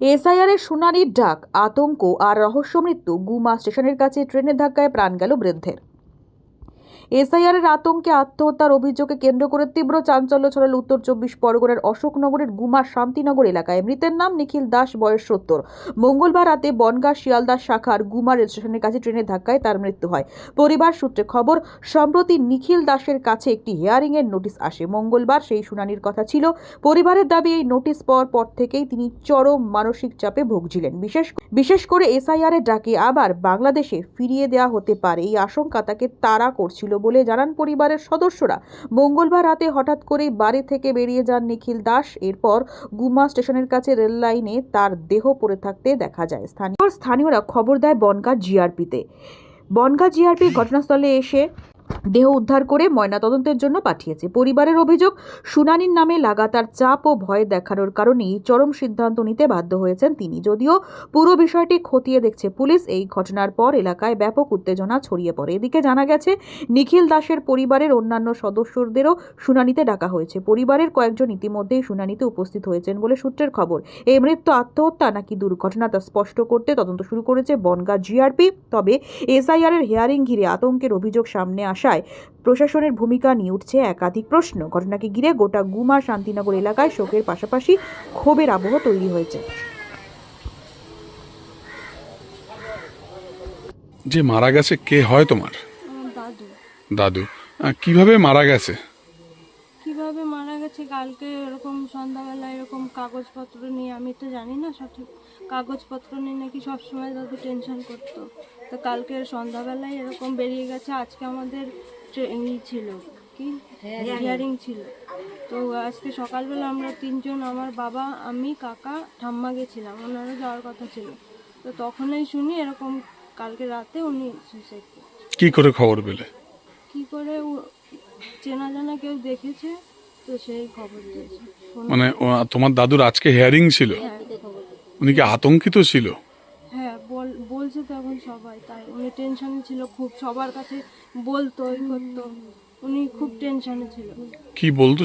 SIR এর শুনানির ডাক, আতঙ্ক আর রহস্যমৃত্যু গুমা স্টেশনের কাছে ট্রেনের ধাক্কায় প্রাণ গেল বৃদ্ধের। এসআইআর এর আতঙ্কে আত্মহত্যার অভিযোগে কেন্দ্র করে তীব্র চাঞ্চল্য ছড়াল উত্তর চব্বিশ পরগনার অশোকনগরের গুমা শান্তিনগর এলাকায়। মৃতের নাম নিখিল দাস, বয়স সত্তর। মঙ্গলবার রাতে বনগাঁ শিয়ালদা শাখার গুমা রেল স্টেশনের কাছে ট্রেনের ধাক্কায় তার মৃত্যু হয়। পরিবার সূত্রে খবর, সম্প্রতি নিখিল দাসের কাছে একটি হিয়ারিং এর নোটিশ আসে। মঙ্গলবার সেই শুনানির কথা ছিল। পরিবারের দাবি, এই নোটিশ পাওয়ার পর থেকেই তিনি চরম মানসিক চাপে ভুগছিলেন। বিশেষ বিশেষ করে এসআইআরের ডাকে আবার বাংলাদেশে ফিরিয়ে দেওয়া হতে পারে। এই আশঙ্কা তাকে তাড়া করছিল বলে জানান পরিবারের সদস্যরা। মঙ্গলবার রাতে হঠাৎ করেই বাড়ি থেকে বেরিয়ে যান নিখিল দাস। এরপর গুমা স্টেশনের কাছে রেল লাইনে তার দেহ পড়ে থাকতে দেখা যায়। স্থানীয় স্থানীয়রা খবর দেয় বনগাঁ জিআরপিতে। বনগাঁ জিআরপি ঘটনাস্থলে এসে দেহ উদ্ধার করে ময়নাতদন্তের জন্য পাঠিয়েছে। পরিবারের অভিযোগ, শুনানির নামে লাগাতার চাপ ও ভয় দেখানোর কারণেই চরম সিদ্ধান্ত নিতে বাধ্য হয়েছেন তিনি। যদিও পুরো বিষয়টি খতিয়ে দেখছে পুলিশ, এই ঘটনার পর এলাকায় ব্যাপক উত্তেজনা ছড়িয়ে পড়ে। এদিকে জানা গেছে, নিখিল দাসের পরিবারের অন্যান্য সদস্যদেরও শুনানিতে ডাকা হয়েছে। পরিবারের কয়েকজন ইতিমধ্যেই শুনানিতে উপস্থিত হয়েছেন বলে সূত্রের খবর। এই মৃত্যু আত্মহত্যা নাকি দুর্ঘটনা তা স্পষ্ট করতে তদন্ত শুরু করেছে বনগাঁ জিআরপি। তবে এসআইআর এর হেয়ারিং ঘিরে আতঙ্কের অভিযোগ সামনে আসায় প্রশাসনের ভূমিকা নিয়ে উঠছে একাধিক প্রশ্ন। ঘটনাকে ঘিরে গোটা গুমা শান্তিনগর এলাকায় শোকের পাশাপাশি ক্ষোভের আবহ তৈরি হয়েছে। যে মারা গেছে কে হয় তোমার? দাদু। দাদু। আহ, কীভাবে মারা গেছে? কীভাবে মারা গেছে? কালকে এরকম সন্ধ্যাবেলা এরকম কাগজপত্র নিয়ে আমি তো জানি না সঠিক কাগজপত্র নিয়ে নাকি সবসময় দাদু টেনশন করতো। তো কালকে সন্ধ্যাবেলায় এরকম বেরিয়ে গেছে। আজকে আমাদের ট্রে- ই ছিল কি? হিয়ারিং ছিল। তো আজকে সকালবেলা আমরা তিনজন আমার বাবা আমি কাকা ঠাম্মা গেছিলাম। ওনারও যাওয়ার কথা ছিল। তো তখনই শুনি এরকম কালকে রাতে উনি সুইসাইড কি করে খবর পেলে? কি করে চেনা জানা কেউ দেখেছে তো সেই খবর দিয়েছে। মানে ও- তোমার দাদুর আজকে হেয়ারিং ছিল? হ্যাঁ উনি কি আতঙ্কিত ছিল? হ্যাঁ বল বলছে তো এখন সবাই তাই উনি টেনশনে ছিল খুব সবার কাছে বলতো ই করতো। উনি খুব টেনশনে ছিল। কি বলতো?